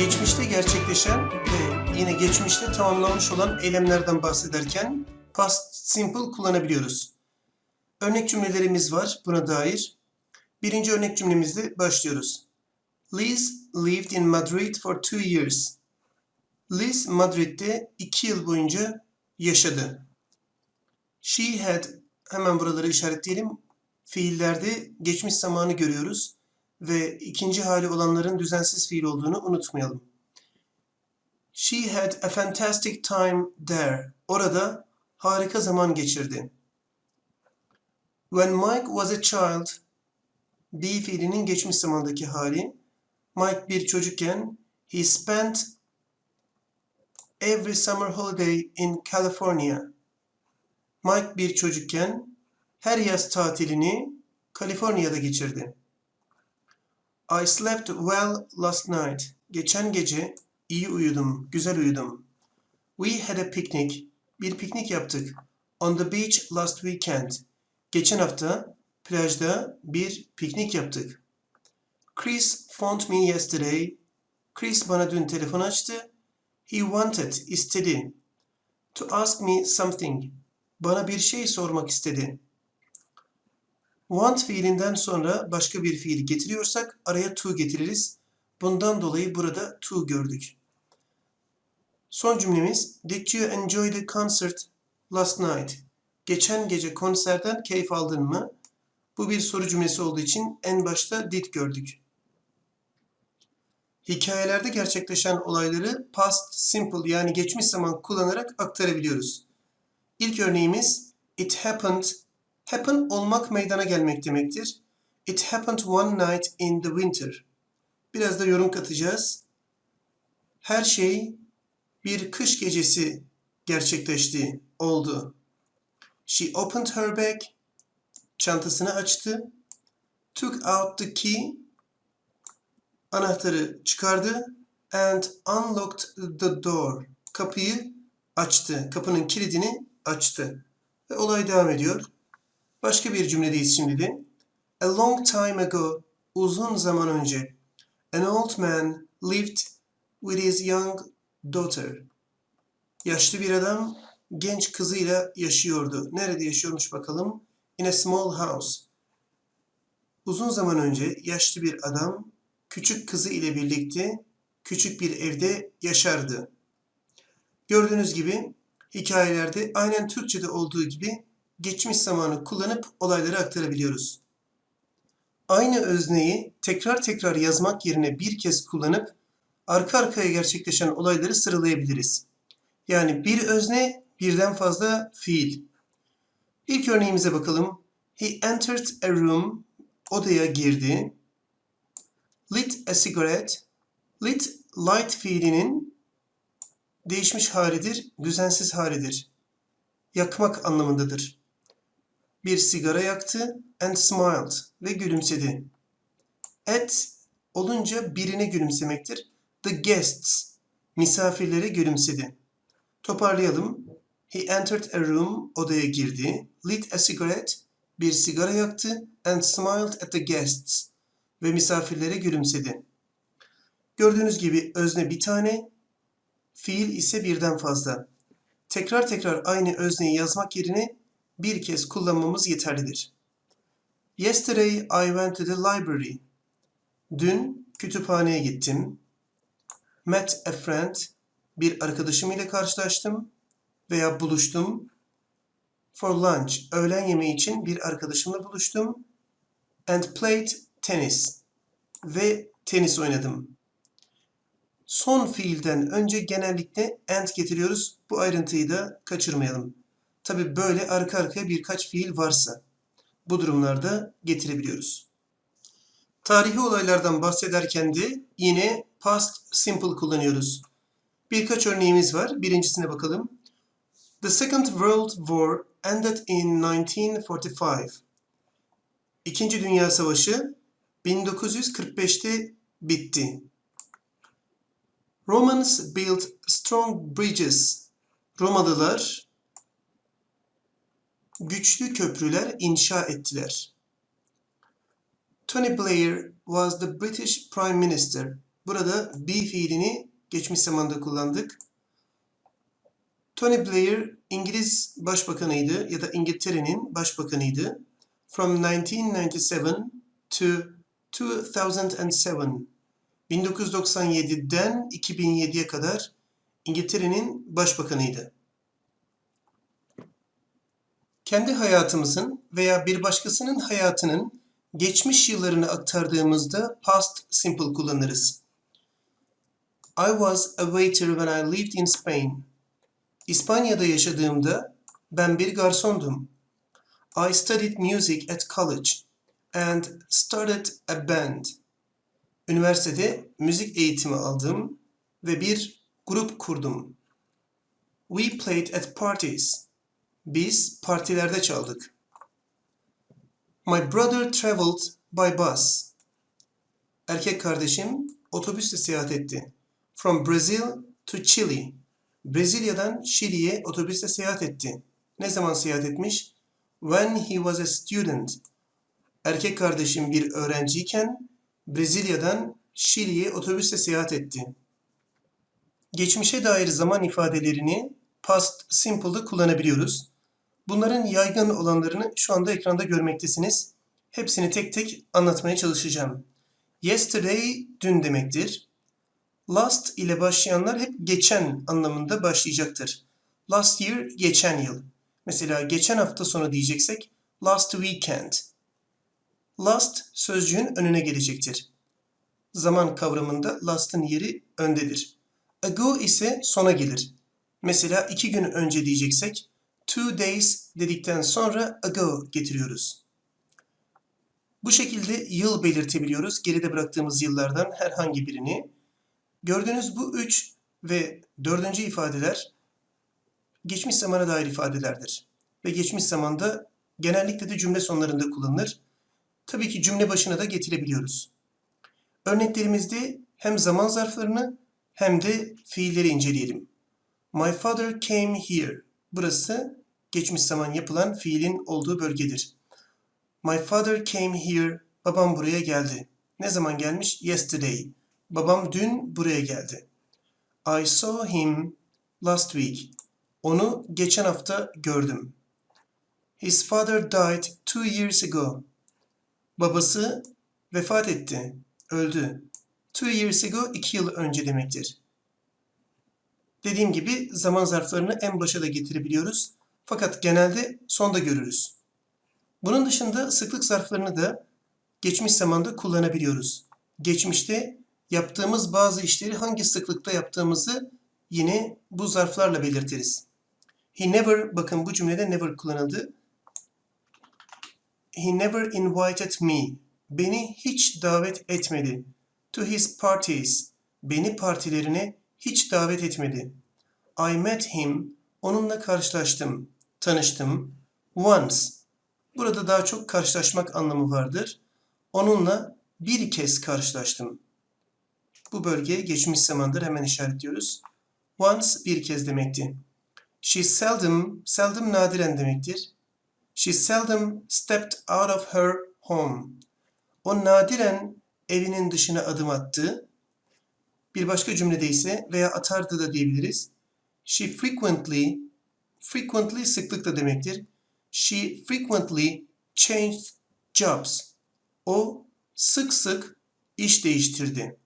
Geçmişte gerçekleşen ve yine geçmişte tamamlanmış olan eylemlerden bahsederken past simple kullanabiliyoruz. Örnek cümlelerimiz var buna dair. Birinci örnek cümlemizle başlıyoruz. Liz lived in Madrid for two years. Liz Madrid'de iki yıl boyunca yaşadı. She had, hemen buraları işaretleyelim. Fiillerde geçmiş zamanı görüyoruz ve ikinci hali olanların düzensiz fiil olduğunu unutmayalım. She had a fantastic time there. Orada harika zaman geçirdi. When Mike was a child, be fiilinin geçmiş zamandaki hali. Mike bir çocukken, he spent every summer holiday in California. Mike bir çocukken her yaz tatilini Kaliforniya'da geçirdi. I slept well last night. Geçen gece iyi uyudum, güzel uyudum. We had a picnic. Bir piknik yaptık. On the beach last weekend. Geçen hafta plajda bir piknik yaptık. Chris phoned me yesterday. Chris bana dün telefon açtı. He wanted, istedi. To ask me something. Bana bir şey sormak istedi. Want fiilinden sonra başka bir fiili getiriyorsak araya to getiririz. Bundan dolayı burada to gördük. Son cümlemiz Did you enjoy the concert last night? Geçen gece konserden keyif aldın mı? Bu bir soru cümlesi olduğu için en başta did gördük. Hikayelerde gerçekleşen olayları past simple yani geçmiş zaman kullanarak aktarabiliyoruz. İlk örneğimiz It happened. Happen olmak meydana gelmek demektir. It happened one night in the winter. Biraz da yorum katacağız. Her şey bir kış gecesi gerçekleşti, oldu. She opened her bag. Çantasını açtı. Took out the key. Anahtarı çıkardı. And unlocked the door. Kapıyı açtı. Kapının kilidini açtı. Ve olay devam ediyor. Başka bir cümledeyiz şimdi de. A long time ago, uzun zaman önce, an old man lived with his young daughter. Yaşlı bir adam genç kızıyla yaşıyordu. Nerede yaşıyormuş bakalım? In a small house. Uzun zaman önce yaşlı bir adam küçük kızı ile birlikte küçük bir evde yaşardı. Gördüğünüz gibi hikayelerde aynen Türkçe'de olduğu gibi geçmiş zamanı kullanıp olayları aktarabiliyoruz. Aynı özneyi tekrar tekrar yazmak yerine bir kez kullanıp arka arkaya gerçekleşen olayları sıralayabiliriz. Yani bir özne birden fazla fiil. İlk örneğimize bakalım. He entered a room. Odaya girdi. Lit a cigarette. Lit, light fiilinin değişmiş halidir, düzensiz halidir. Yakmak anlamındadır. Bir sigara yaktı and smiled ve gülümsedi. At olunca birine gülümsemektir. The guests misafirlere gülümsedi. Toparlayalım. He entered a room, odaya girdi. Lit a cigarette, bir sigara yaktı. And smiled at the guests, ve misafirlere gülümsedi. Gördüğünüz gibi özne bir tane, fiil ise birden fazla. Tekrar tekrar aynı özneyi yazmak yerine bir kez kullanmamız yeterlidir. Yesterday I went to the library. Dün kütüphaneye gittim. Met a friend. Bir arkadaşım ile karşılaştım veya buluştum. For lunch, öğlen yemeği için bir arkadaşımla buluştum. And played tennis. Ve tenis oynadım. Son fiilden önce genellikle and getiriyoruz. Bu ayrıntıyı da kaçırmayalım. Tabi böyle arka arkaya birkaç fiil varsa bu durumlarda getirebiliyoruz. Tarihi olaylardan bahsederken de yine past simple kullanıyoruz. Birkaç örneğimiz var. Birincisine bakalım. The Second World War ended in 1945. İkinci Dünya Savaşı 1945'te bitti. Romans built strong bridges. Romalılar güçlü köprüler inşa ettiler. Tony Blair was the British Prime Minister. Burada be fiilini geçmiş zamanda kullandık. Tony Blair İngiliz başbakanıydı ya da İngiltere'nin başbakanıydı. From 1997 to 2007. 1997'den 2007'ye kadar İngiltere'nin başbakanıydı. Kendi hayatımızın veya bir başkasının hayatının geçmiş yıllarını aktardığımızda past simple kullanırız. I was a waiter when I lived in Spain. İspanya'da yaşadığımda ben bir garsondum. I studied music at college and started a band. Üniversitede müzik eğitimi aldım ve bir grup kurdum. We played at parties. Biz partilerde çaldık. My brother traveled by bus. Erkek kardeşim otobüsle seyahat etti. From Brazil to Chile. Brezilya'dan Şili'ye otobüsle seyahat etti. Ne zaman seyahat etmiş? When he was a student. Erkek kardeşim bir öğrenciyken Brezilya'dan Şili'ye otobüsle seyahat etti. Geçmişe dair zaman ifadelerini past simple'da kullanabiliyoruz. Bunların yaygın olanlarını şu anda ekranda görmektesiniz. Hepsini tek tek anlatmaya çalışacağım. Yesterday dün demektir. Last ile başlayanlar hep geçen anlamında başlayacaktır. Last year geçen yıl. Mesela geçen hafta sonu diyeceksek last weekend. Last sözcüğün önüne gelecektir. Zaman kavramında last'ın yeri öndedir. Ago ise sona gelir. Mesela iki gün önce diyeceksek two days dedikten sonra ago getiriyoruz. Bu şekilde yıl belirtebiliyoruz. Geride bıraktığımız yıllardan herhangi birini. Gördüğünüz bu üç ve dördüncü ifadeler geçmiş zamana dair ifadelerdir. Ve geçmiş zamanda genellikle de cümle sonlarında kullanılır. Tabii ki cümle başına da getirebiliyoruz. Örneklerimizde hem zaman zarflarını hem de fiilleri inceleyelim. My father came here. Burası geçmiş zaman yapılan fiilin olduğu bölgedir. My father came here. Babam buraya geldi. Ne zaman gelmiş? Yesterday. Babam dün buraya geldi. I saw him last week. Onu geçen hafta gördüm. His father died two years ago. Babası vefat etti, öldü. Two years ago iki yıl önce demektir. Dediğim gibi zaman zarflarını en başa da getirebiliyoruz. Fakat genelde sonda görürüz. Bunun dışında sıklık zarflarını da geçmiş zamanda kullanabiliyoruz. Geçmişte yaptığımız bazı işleri hangi sıklıkta yaptığımızı yine bu zarflarla belirtiriz. He never, bakın bu cümlede never kullanıldı. He never invited me. Beni hiç davet etmedi. To his parties. Beni partilerine hiç davet etmedi. I met him. Onunla karşılaştım. Tanıştım. Once. Burada daha çok karşılaşmak anlamı vardır. Onunla bir kez karşılaştım. Bu bölge geçmiş zamandır hemen işaretliyoruz. Once bir kez demekti. She seldom, seldom nadiren demektir. She seldom stepped out of her home. O nadiren evinin dışına adım attı. Bir başka cümlede ise veya atardı da diyebiliriz. She frequently, frequently sıklıkla demektir. She frequently changed jobs. O sık sık iş değiştirdi.